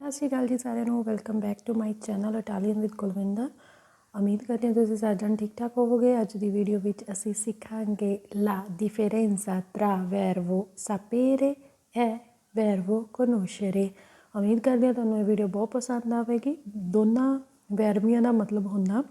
ਸਤਿ ਸ਼੍ਰੀ ਅਕਾਲ ਜੀ ਸਾਰਿਆਂ ਨੂੰ welcome back to my channel Italian with Kulwinder ਉਮੀਦ ਕਰਦੇ ਹਾਂ ਤੁਸੀਂ ਸਾਰੇ ਜਣ ਠੀਕ ਠਾਕ ਹੋਵੋਗੇ। ਅੱਜ ਦੀ ਵੀਡੀਓ ਵਿੱਚ ਅਸੀਂ ਸਿੱਖਾਂਗੇ la differenza tra verbo sapere e verbo conoscere ਉਮੀਦ ਕਰਦੇ ਹਾਂ ਤੁਹਾਨੂੰ ਇਹ ਵੀਡੀਓ ਬਹੁਤ ਪਸੰਦ ਆਵੇਗੀ। ਦੋਨਾਂ ਵੈਰਬੀਆਂ ਦਾ ਮਤਲਬ ਹੁੰਦਾ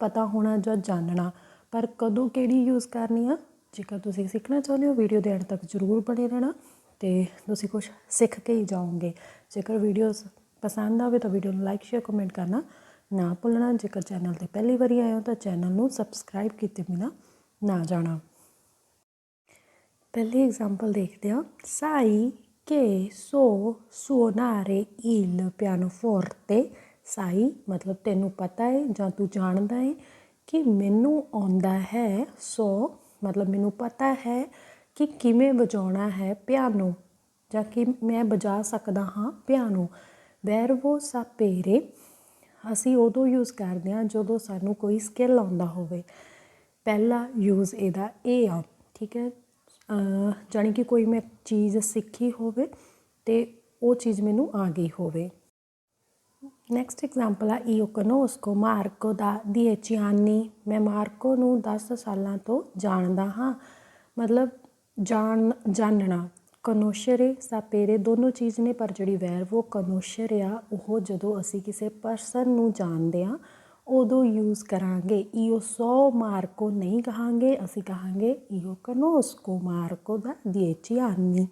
ਪਤਾ ਹੋਣਾ ਜਾਂ ਜਾਣਨਾ। ਪਰ ਕਦੋਂ ਕਿਹੜੀ ਯੂਜ਼ ਕਰਨੀ ਆ, ਜੇਕਰ ਤੁਸੀਂ ਸਿੱਖਣਾ ਚਾਹੁੰਦੇ ਹੋ ਵੀਡੀਓ ਦੇ ਅੰਤ ਤੱਕ ਜ਼ਰੂਰ ਬਣੇ ਰਹਿਣਾ। ਤੇ ਤੁਸੀਂ ਕੁਝ ਸਿੱਖ ਕੇ ਹੀ ਜਾਓਗੇ। ਜੇਕਰ ਵੀਡੀਓਜ਼ ਪਸੰਦ ਆਵੇ ਤਾਂ ਵੀਡੀਓ ਨੂੰ ਲਾਈਕ ਸ਼ੇਅਰ ਕਮੈਂਟ ਕਰਨਾ ਨਾ ਭੁੱਲਣਾ। ਜੇਕਰ ਚੈਨਲ ਤੇ ਪਹਿਲੀ ਵਾਰੀ ਆਏ ਹੋ ਤਾਂ ਚੈਨਲ ਨੂੰ ਸਬਸਕ੍ਰਾਈਬ ਕੀਤੇ ਬਿਨਾ ਨਾ ਜਾਣਾ। ਪਹਿਲੀ ਐਗਜ਼ਾਮਪਲ ਦੇਖਦੇ ਹਾਂ। ਸਾਈ ਕੇ che so suonare il pianoforte ਸਾਈ ਮਤਲਬ ਤੈਨੂੰ ਪਤਾ ਹੈ ਜਾਂ ਤੂੰ ਜਾਣਦਾ ਹੈ ਕਿ ਮੈਨੂੰ ਆਉਂਦਾ ਹੈ ਸੋ ਮਤਲਬ ਮੈਨੂੰ ਪਤਾ ਹੈ ਕਿ ਕਿਵੇਂ ਵਜਾਉਣਾ ਹੈ ਪਿਆਨੋ ਜਾਂ ਕਿ ਮੈਂ ਵਜਾ ਸਕਦਾ ਹਾਂ ਪਿਆਨੋ ਵੈਰਵੋ ਸਾਪੇਰੇ ਅਸੀਂ ਉਦੋਂ ਯੂਜ਼ ਕਰਦੇ ਹਾਂ ਜਦੋਂ ਸਾਨੂੰ ਕੋਈ ਸਕਿੱਲ ਆਉਂਦਾ ਹੋਵੇ। ਪਹਿਲਾ ਯੂਜ਼ ਇਹਦਾ ਇਹ ਆ, ਠੀਕ ਹੈ? ਅਹ ਜਾਣੀ ਕਿ ਕੋਈ ਮੈਂ ਚੀਜ਼ ਸਿੱਖੀ ਹੋਵੇ ਤੇ ਉਹ ਚੀਜ਼ ਮੈਨੂੰ ਆ ਗਈ ਹੋਵੇ। ਨੈਕਸਟ ਐਗਜ਼ਾਮਪਲ ਆ io conosco ਮਾਰਕੋ ਦਾ 10 anni ਮੈਂ ਮਾਰਕੋ ਨੂੰ 10 ਸਾਲਾਂ ਤੋਂ ਜਾਣਦਾ ਹਾਂ। ਮਤਲਬ ਜਾਣ ਜਾਣਨਾ। ਕਨੋਸ਼ਰੇ, ਸਾਪੇਰੇ ਦੋਨੋਂ ਚੀਜ਼ ਨੇ, ਪਰ ਜਿਹੜੀ ਵੈਰਬ ਉਹ ਕਨੋਸ਼ਰ ਆ, ਉਹ ਜਦੋਂ ਅਸੀਂ ਕਿਸੇ ਪਰਸਨ ਨੂੰ ਜਾਣਦੇ ਆ ਉਦੋਂ ਯੂਜ਼ ਕਰਾਂਗੇ। ਈਓ so ਮਾਰਕੋ ਨਹੀਂ ਕਹਾਂਗੇ, ਅਸੀਂ ਕਹਾਂਗੇ io conosco ਮਾਰਕੋ ਦਾ 10 anni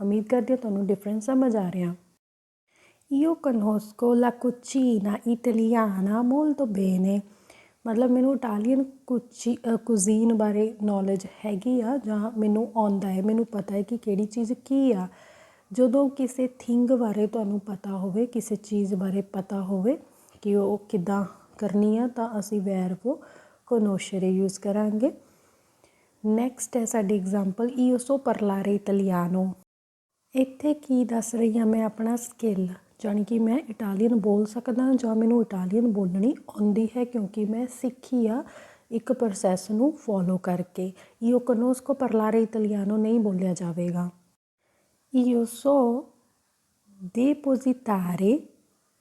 ਉਮੀਦ ਕਰਦੇ ਹਾਂ ਤੁਹਾਨੂੰ ਡਿਫਰੈਂਸ ਸਮਝ ਆ ਰਿਹਾ। ਈਓ Io conosco la cucina italiana molto bene ਮਤਲਬ ਮੈਨੂੰ ਇਟਾਲੀਅਨ ਕੁਚੀ ਕੁਜ਼ੀਨ ਬਾਰੇ ਨੌਲੇਜ ਹੈਗੀ ਆ ਜਾਂ ਮੈਨੂੰ ਆਉਂਦਾ ਹੈ, ਮੈਨੂੰ ਪਤਾ ਹੈ ਕਿ ਕਿਹੜੀ ਚੀਜ਼ ਕੀ ਆ। ਜਦੋਂ ਕਿਸੇ ਥਿੰਗ ਬਾਰੇ ਤੁਹਾਨੂੰ ਪਤਾ ਹੋਵੇ, ਕਿਸੇ ਚੀਜ਼ ਬਾਰੇ ਪਤਾ ਹੋਵੇ ਕਿ ਉਹ ਕਿੱਦਾਂ ਕਰਨੀ ਆ, ਤਾਂ ਅਸੀਂ ਵੈਰਬ ਕੋਨੋਸ਼ਰੇ ਯੂਜ਼ ਕਰਾਂਗੇ। ਨੈਕਸਟ ਹੈ ਸਾਡੀ example io so parlare italiano ਇੱਥੇ ਕੀ ਦੱਸ ਰਹੀ ਹਾਂ ਮੈਂ ਆਪਣਾ ਸਕਿੱਲ ਜਾਣੀ ਕਿ ਮੈਂ ਇਟਾਲੀਅਨ ਬੋਲ ਸਕਦਾ ਜਾਂ ਮੈਨੂੰ ਇਟਾਲੀਅਨ ਬੋਲਣੀ ਆਉਂਦੀ ਹੈ ਕਿਉਂਕਿ ਮੈਂ ਸਿੱਖੀ ਆ ਇੱਕ ਪ੍ਰੋਸੈਸ ਨੂੰ ਫੋਲੋ ਕਰਕੇ। Io conosco parlare italiano, ਨਹੀਂ ਬੋਲਿਆ ਜਾਵੇਗਾ। Io so depositare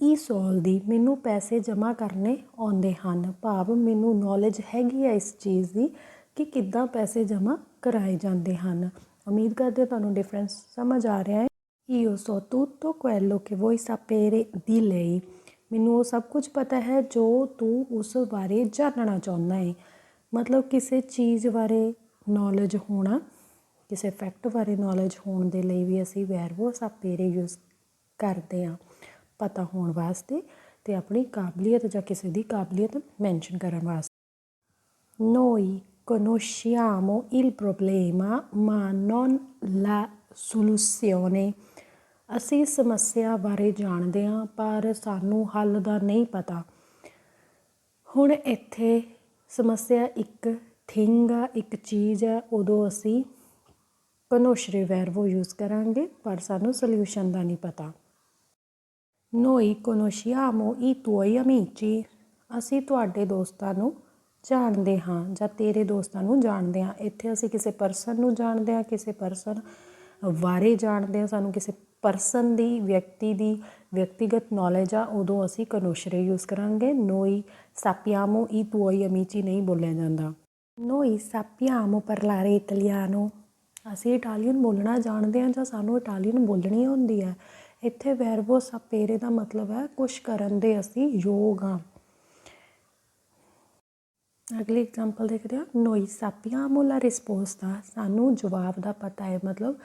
i soldi, ਮੈਨੂੰ ਪੈਸੇ ਜਮ੍ਹਾਂ ਕਰਨੇ ਆਉਂਦੇ ਹਨ। ਭਾਵ ਮੈਨੂੰ ਨੌਲੇਜ ਹੈਗੀ ਆ ਇਸ ਚੀਜ਼ ਦੀ ਕਿ ਕਿੱਦਾਂ ਪੈਸੇ ਜਮ੍ਹਾਂ ਕਰਾਏ ਜਾਂਦੇ ਹਨ। ਉਮੀਦ ਕਰਦੇ ਹਾਂ ਤੁਹਾਨੂੰ ਡਿਫਰੈਂਸ ਸਮਝ ਆ ਰਿਹਾ ਹੈ। Io so tutto quello che vuoi sapere di lei. ਮੈਨੂੰ ਉਹ ਸਭ ਕੁਝ ਪਤਾ ਹੈ ਜੋ ਤੂੰ ਉਸ ਬਾਰੇ ਜਾਣਨਾ ਚਾਹੁੰਦਾ ਹੈ ਮਤਲਬ ਕਿਸੇ ਚੀਜ਼ ਬਾਰੇ ਨੌਲੇਜ ਹੋਣਾ ਕਿਸੇ ਫੈਕਟ ਬਾਰੇ ਨੌਲੇਜ ਹੋਣ ਦੇ ਲਈ ਵੀ ਅਸੀਂ ਵੈਰਬੋ ਸਾਪੇਰੇ ਯੂਜ਼ ਕਰਦੇ ਹਾਂ ਪਤਾ ਹੋਣ ਵਾਸਤੇ ਤੇ ਆਪਣੀ ਕਾਬਲੀਅਤ ਜਾਂ ਕਿਸੇ ਦੀ ਕਾਬਲੀਅਤ ਮੈਂਸ਼ਨ ਕਰਨ ਵਾਸਤੇ Noi conosciamo il problema, ma non la soluzione. ਅਸੀਂ ਸਮੱਸਿਆ ਬਾਰੇ ਜਾਣਦੇ ਹਾਂ, ਪਰ ਸਾਨੂੰ ਹੱਲ ਦਾ ਨਹੀਂ ਪਤਾ। ਹੁਣ ਇੱਥੇ ਸਮੱਸਿਆ ਇੱਕ ਥਿੰਗ ਆ, ਇੱਕ ਚੀਜ਼ ਆ, ਉਦੋਂ ਅਸੀਂ ਕਨੋਸ਼ਰੇ ਵੈਰਵੋ ਯੂਜ਼ ਕਰਾਂਗੇ, ਪਰ ਸਾਨੂੰ ਸੋਲੂਸ਼ਨ ਦਾ ਨਹੀਂ ਪਤਾ। ਨੋਈ conosciamo i tuoi ਅਮੀਚੀ ਅਸੀਂ ਤੁਹਾਡੇ ਦੋਸਤਾਂ ਨੂੰ ਜਾਣਦੇ ਹਾਂ, ਜਾਂ ਤੇਰੇ ਦੋਸਤਾਂ ਨੂੰ ਜਾਣਦੇ ਹਾਂ। ਇੱਥੇ ਅਸੀਂ ਕਿਸੇ ਪਰਸਨ ਨੂੰ ਜਾਣਦੇ ਹਾਂ, ਕਿਸੇ ਪਰਸਨ ਬਾਰੇ ਜਾਣਦੇ ਹਾਂ, ਸਾਨੂੰ ਕਿਸੇ ਪਰਸਨ ਦੀ, ਵਿਅਕਤੀ ਦੀ ਵਿਅਕਤੀਗਤ ਨੌਲੇਜ ਆ, ਉਦੋਂ ਅਸੀਂ ਕਨੋਸ਼ਰੇ ਯੂਜ਼ ਕਰਾਂਗੇ। ਨੋਈ ਸਾਪੀਆਮੋ ਈ ਤੁਓਈ ਅਮੀਚੀ ਨਹੀਂ ਬੋਲਿਆ ਜਾਂਦਾ। ਨੋਈ ਸਾਪੀਆਮੋ ਪਰਲਾਰੇ ਇਟਾਲੀਆਨੋ। ਅਸੀਂ ਇਟਾਲੀਅਨ ਬੋਲਣਾ ਜਾਣਦੇ ਹਾਂ ਜਾਂ ਸਾਨੂੰ ਇਟਾਲੀਅਨ ਬੋਲਣੀ ਹੁੰਦੀ ਹੈ। ਇੱਥੇ ਵੈਰਬੋ ਸਾਪੇਰੇ ਦਾ ਮਤਲਬ ਹੈ ਕੁਝ ਕਰਨ ਦੇ ਅਸੀਂ ਯੋਗ ਹਾਂ। ਅਗਲੀ ਐਗਜ਼ਾਮਪਲ ਦੇਖਦੇ ਹਾਂ। ਨੋਈ ਸਾਪੀਆਮੋ ਲਾ ਰਿਸਪੋਸਤਾ ਸਾਨੂੰ ਜਵਾਬ ਦਾ ਪਤਾ ਹੈ। ਮਤਲਬ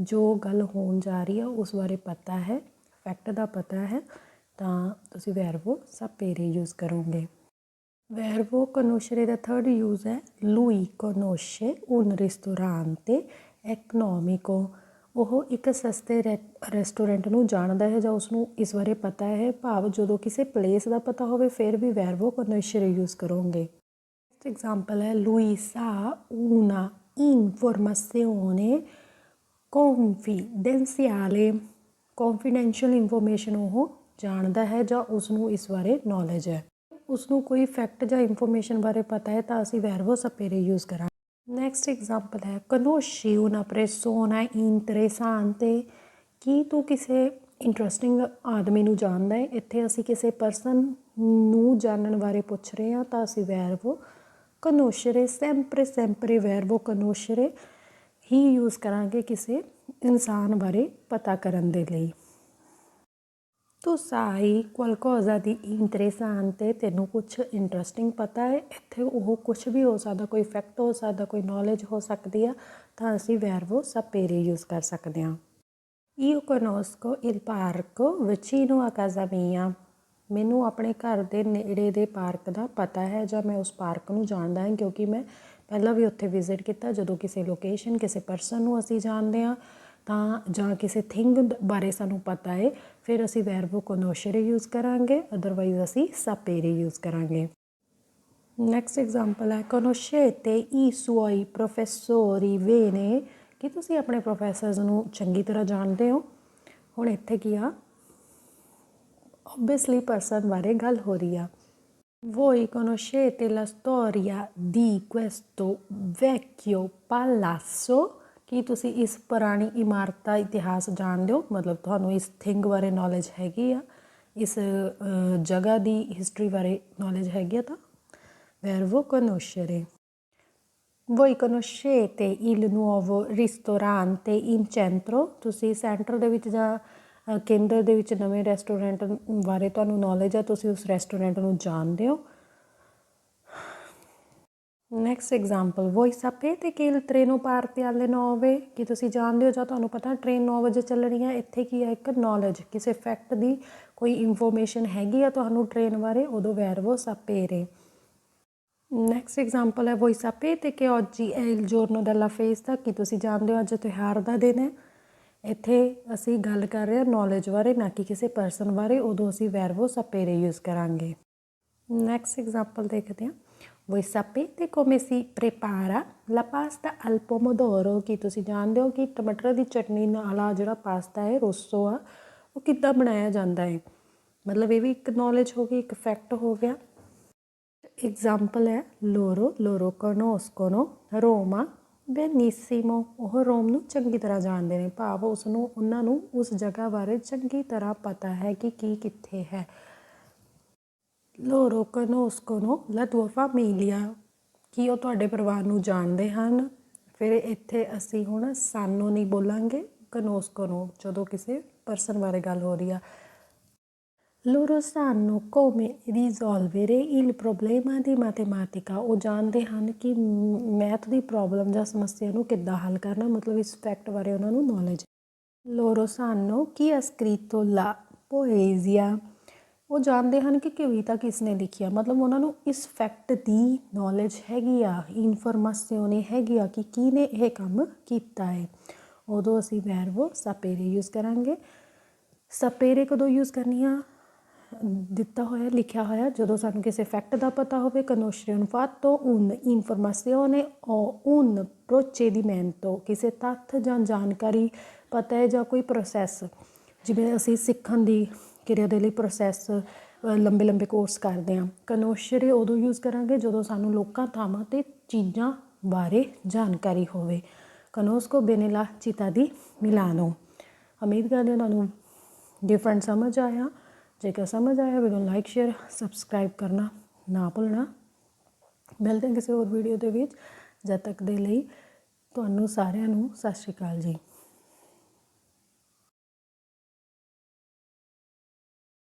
ਜੋ ਗੱਲ ਹੋਣ ਜਾ ਰਹੀ ਹੈ ਉਸ ਬਾਰੇ ਪਤਾ ਹੈ ਫੈਕਟ ਦਾ ਪਤਾ ਹੈ, ਤਾਂ ਤੁਸੀਂ ਵੈਰਵੋ ਸਾਪੇਰੇ ਯੂਜ਼ ਕਰੋਗੇ। ਵੈਰਬੋ ਕੋਨੋਸ਼ਰੇ ਦਾ ਥਰਡ ਯੂਜ਼ ਹੈ ਲੂਈ ਕੋਨੋਸ਼ੇ un ristorante economico ਉਹ ਇੱਕ ਸਸਤੇ ਰੈਸਟੋਰੈਂਟ ਨੂੰ ਜਾਣਦਾ ਹੈ ਜਾਂ ਉਸ ਨੂੰ ਇਸ ਬਾਰੇ ਪਤਾ ਹੈ, ਭਾਵ ਜਦੋਂ ਕਿਸੇ ਪਲੇਸ ਦਾ ਪਤਾ ਹੋਵੇ, ਫਿਰ ਵੀ ਵੈਰਵੋ ਕੋਨੋਸ਼ਰੇ ਯੂਜ਼ ਕਰੋਗੇ। ਨੈਕਸਟ ਐਗਜ਼ਾਮਪਲ ਹੈ ਲੂਈ ਸਾ una informazione confidenziale confidential information ਉਹ ਜਾਣਦਾ ਹੈ ਜਾਂ ਉਸ ਨੂੰ ਇਸ ਬਾਰੇ ਨੌਲੇਜ ਹੈ। ਉਸ ਨੂੰ ਕੋਈ ਫੈਕਟ ਜਾਂ ਇਨਫੋਰਮੇਸ਼ਨ ਬਾਰੇ ਪਤਾ ਹੈ ਤਾਂ ਅਸੀਂ ਵੈਰਬੋ ਸਪੇਰੇ ਯੂਜ਼ ਕਰਾਂਗੇ। ਨੈਕਸਟ ਐਗਜ਼ਾਮਪਲ ਹੈ conosci una persona interessante ਕੀ ਤੂੰ ਕਿਸੇ ਇੰਟਰਸਟਿੰਗ ਆਦਮੀ ਨੂੰ ਜਾਣਦਾ ਹੈ? ਇੱਥੇ ਅਸੀਂ ਕਿਸੇ ਪਰਸਨ ਨੂੰ ਜਾਣਨ ਬਾਰੇ ਪੁੱਛ ਰਹੇ ਹਾਂ ਤਾਂ ਅਸੀਂ ਵੈਰਵੋ conoscere ਸੈਂਪਰੇ ਸੈਂਪਰੇ verbo conoscere ਹੀ ਯੂਜ਼ ਕਰਾਂਗੇ ਕਿਸੇ ਇਨਸਾਨ ਬਾਰੇ ਪਤਾ ਕਰਨ ਦੇ ਲਈ। ਤੂੰ ਸਾਈ qualcosa di interessante ਤੈਨੂੰ ਕੁਝ ਇੰਟਰਸਟਿੰਗ ਪਤਾ ਹੈ। ਇੱਥੇ ਉਹ ਕੁਝ ਵੀ ਹੋ ਸਕਦਾ, ਕੋਈ ਫੈਕਟ ਹੋ ਸਕਦਾ, ਕੋਈ ਨੌਲੇਜ ਹੋ ਸਕਦੀ ਆ, ਤਾਂ ਅਸੀਂ ਵੈਰਵੋ sapere ਯੂਜ਼ ਕਰ ਸਕਦੇ ਹਾਂ। Io conosco il parco vicino a casa mia ਮੈਨੂੰ ਆਪਣੇ ਘਰ ਦੇ ਨੇੜੇ ਦੇ ਪਾਰਕ ਦਾ ਪਤਾ ਹੈ ਜਾਂ ਮੈਂ ਉਸ ਪਾਰਕ ਨੂੰ ਜਾਣਦਾ ਹਾਂ ਕਿਉਂਕਿ ਮੈਂ ਪਹਿਲਾਂ ਵੀ ਉੱਥੇ ਵਿਜ਼ਿਟ ਕੀਤਾ, ਜਦੋਂ ਕਿਸੇ ਲੋਕੇਸ਼ਨ ਕਿਸੇ ਪਰਸਨ ਨੂੰ ਅਸੀਂ ਜਾਣਦੇ ਹਾਂ, ਤਾਂ ਜਾਂ ਕਿਸੇ ਥਿੰਗ ਬਾਰੇ ਸਾਨੂੰ ਪਤਾ ਹੈ ਫਿਰ ਅਸੀਂ ਵੈਰਬੋ ਕੋਨੋਸ਼ਰੇ ਯੂਜ਼ ਕਰਾਂਗੇ ਅਦਰਵਾਈਜ਼ ਅਸੀਂ ਸਾਪੇਰੇ ਯੂਜ਼ ਕਰਾਂਗੇ। ਨੈਕਸਟ ਐਗਜ਼ਾਮਪਲ ਹੈ conoscete i suoi professori bene ਕੀ ਤੁਸੀਂ ਆਪਣੇ ਪ੍ਰੋਫੈਸਰਸ ਨੂੰ ਚੰਗੀ ਤਰ੍ਹਾਂ ਜਾਣਦੇ ਹੋ? ਹੁਣ ਇੱਥੇ ਕੀ ਆ? ਓਬਵੀਅਸਲੀ ਪਰਸਨ ਬਾਰੇ ਗੱਲ ਹੋ ਰਹੀ ਆ। Voi conoscete la storia di questo vecchio palazzo? ਕੀ ਤੁਸੀਂ ਇਸ ਪੁਰਾਣੀ ਇਮਾਰਤ ਦਾ ਇਤਿਹਾਸ ਜਾਣਦੇ ਹੋ ਮਤਲਬ ਤੁਹਾਨੂੰ ਇਸ ਥਿੰਗ ਬਾਰੇ ਨੌਲੇਜ ਹੈਗੀ ਆ ਇਸ ਅ, ਜਗ੍ਹਾ ਦੀ ਹਿਸਟਰੀ ਬਾਰੇ ਨੌਲੇਜ ਹੈਗੀ ਆ ਤਾਂ verbo conoscere Voi conoscete il nuovo ristorante in centro? ਤੁਸੀਂ ਸੈਂਟਰ ਦੇ ਵਿੱਚ ਜਾਂ ਅ, ਕੇਂਦਰ ਦੇ ਵਿੱਚ ਨਵੇਂ ਰੈਸਟੋਰੈਂਟ ਬਾਰੇ ਤੁਹਾਨੂੰ ਨੌਲੇਜ ਆ, ਤੁਸੀਂ ਉਸ ਰੈਸਟੋਰੈਂਟ ਨੂੰ ਜਾਣਦੇ ਹੋ। Next example voi sapete che il treno parte alle 9 ਕੀ ਤੁਸੀਂ ਜਾਣਦੇ ਹੋ ਜਾਂ ਤੁਹਾਨੂੰ ਪਤਾ ਟ੍ਰੇਨ 9 ਵਜੇ ਚੱਲਣੀ ਹੈ ਇੱਥੇ ਕੀ ਹੈ ਇੱਕ ਨੌਲੇਜ ਕਿਸੇ ਫੈਕਟ ਦੀ ਕੋਈ ਇਨਫੋਰਮੇਸ਼ਨ ਹੈਗੀ ਆ ਤੁਹਾਨੂੰ ਟ੍ਰੇਨ ਬਾਰੇ, ਉਦੋਂ verbo sapere ਨੈਕਸਟ ਐਗਜ਼ਾਮਪਲ ਹੈ voi sapete che oggi è il giorno della festa, ਕੀ ਤੁਸੀਂ ਜਾਣਦੇ ਹੋ ਅੱਜ ਤਿਉਹਾਰ ਦਾ ਦਿਨ ਹੈ? ਇੱਥੇ ਅਸੀਂ ਗੱਲ ਕਰ ਰਹੇ ਹਾਂ ਨੌਲੇਜ ਬਾਰੇ, ਨਾ ਕਿ ਕਿਸੇ ਪਰਸਨ ਬਾਰੇ, ਉਦੋਂ ਅਸੀਂ verbo sapere ਯੂਜ਼ ਕਰਾਂਗੇ। ਨੈਕਸਟ ਐਗਜ਼ਾਮਪਲ ਦੇਖਦੇ ਹਾਂ। Voi sapete come si prepara la pasta al pomodoro? ਕੀ ਤੁਸੀਂ ਜਾਣਦੇ ਹੋ ਕਿ ਟਮਾਟਰ ਦੀ ਚਟਨੀ ਨਾਲ ਆ ਜਿਹੜਾ ਪਾਸਤਾ ਹੈ, ਰੋਸੋ ਆ, ਉਹ ਕਿੱਦਾਂ ਬਣਾਇਆ ਜਾਂਦਾ ਹੈ? ਮਤਲਬ ਇਹ ਵੀ ਇੱਕ ਨੌਲੇਜ ਹੋ ਗਈ, ਇੱਕ ਫੈਕਟ ਹੋ ਗਿਆ। ਐਗਜ਼ਾਮਪਲ ਹੈ ਲੋਰੋ ਲੋਰੋ conoscono ਰੋਮਾ ਬੇਨੀਸੀਮੋ, ਉਹ ਰੋਮ ਨੂੰ ਚੰਗੀ ਤਰ੍ਹਾਂ ਜਾਣਦੇ ਨੇ। ਭਾਵ ਉਸ ਨੂੰ ਉਹਨਾਂ ਨੂੰ ਉਸ ਜਗ੍ਹਾ ਬਾਰੇ ਚੰਗੀ ਤਰ੍ਹਾਂ ਪਤਾ ਹੈ ਕਿ ਕੀ ਕਿੱਥੇ ਹੈ। ਲੋਰੋ conoscono la tua famiglia ਕੀ ਉਹ ਤੁਹਾਡੇ ਪਰਿਵਾਰ ਨੂੰ ਜਾਣਦੇ ਹਨ? ਫਿਰ ਇੱਥੇ ਅਸੀਂ ਹੁਣ ਸਾਨੂੰ ਨਹੀਂ ਬੋਲਾਂਗੇ conoscono ਜਦੋਂ ਕਿਸੇ ਪਰਸਨ ਬਾਰੇ ਗੱਲ ਹੋ ਰਹੀ ਆ। Loro sanno come risolvere il problema di matematica. ਉਹ ਜਾਣਦੇ ਹਨ ਕਿ ਮੈਥ ਦੀ ਪ੍ਰੋਬਲਮ ਜਾਂ ਸਮੱਸਿਆ ਨੂੰ ਕਿੱਦਾਂ ਹੱਲ ਕਰਨਾ ਮਤਲਬ ਇਸ ਫੈਕਟ ਬਾਰੇ ਉਹਨਾਂ ਨੂੰ knowledge loro sanno chi ha scritto la poesia. ਉਹ ਜਾਣਦੇ ਹਨ ਕਿ ਕਵਿਤਾ ਕਿਸ ਨੇ ਲਿਖੀ ਆ ਮਤਲਬ ਉਹਨਾਂ ਨੂੰ ਇਸ ਫੈਕਟ ਦੀ ਨੌਲੇਜ ਹੈਗੀ ਆ ਇਨਫੋਰਮੇਸ਼ਨ ਹੈਗੀ ਆ ਕਿ ਕਿਹਨੇ ਇਹ ਕੰਮ ਕੀਤਾ ਹੈ ਉਦੋਂ ਅਸੀਂ ਵੈਰਬੋ ਸਪੇਰੇ ਯੂਜ਼ ਕਰਾਂਗੇ ਸਪੇਰੇ ਕਦੋਂ ਯੂਜ਼ ਕਰਨੀ ਆ ਦਿੱਤਾ ਹੋਇਆ, ਲਿਖਿਆ ਹੋਇਆ, ਜਦੋਂ ਸਾਨੂੰ ਕਿਸੇ ਫੈਕਟ ਦਾ ਪਤਾ ਹੋਵੇ conoscere un fatto un'informazione o un procedimento ਕਿਸੇ ਤੱਥ ਜਾਂ ਜਾਣਕਾਰੀ, ਪਤਾ ਹੈ ਜਾਂ ਕੋਈ ਪ੍ਰੋਸੈਸ ਜਿਵੇਂ ਅਸੀਂ ਸਿੱਖਣ ਦੀ ਕਿਰਿਆ ਦੇ ਲਈ ਪ੍ਰੋਸੈਸ ਲੰਬੇ ਲੰਬੇ ਕੋਰਸ ਕਰਦੇ ਹਾਂ। conoscere ਉਦੋਂ ਯੂਜ਼ ਕਰਾਂਗੇ ਜਦੋਂ ਸਾਨੂੰ ਲੋਕਾਂ, ਥਾਵਾਂ ਤੇ ਚੀਜ਼ਾਂ ਬਾਰੇ ਜਾਣਕਾਰੀ ਹੋਵੇ। conosco bene la città di Milano ਉਮੀਦ ਕਰਦੇ ਹਾਂ ਤੁਹਾਨੂੰ ਡਿਫਰੈਂਟ ਸਮਝ ਆਇਆ। ਜੇਕਰ ਸਮਝ ਆਇਆ ਵੀਡੀਓ ਲਾਈਕ ਸ਼ੇਅਰ ਸਬਸਕ੍ਰਾਈਬ ਕਰਨਾ ਨਾ ਭੁੱਲਣਾ। ਮਿਲਦੇ ਹਾਂ ਕਿਸੇ ਹੋਰ ਵੀਡੀਓ ਦੇ ਵਿੱਚ। ਜਦ ਤੱਕ ਦੇ ਲਈ, ਤੁਹਾਨੂੰ ਸਾਰਿਆਂ ਨੂੰ ਸਤਿ ਸ਼੍ਰੀ ਅਕਾਲ ਜੀ।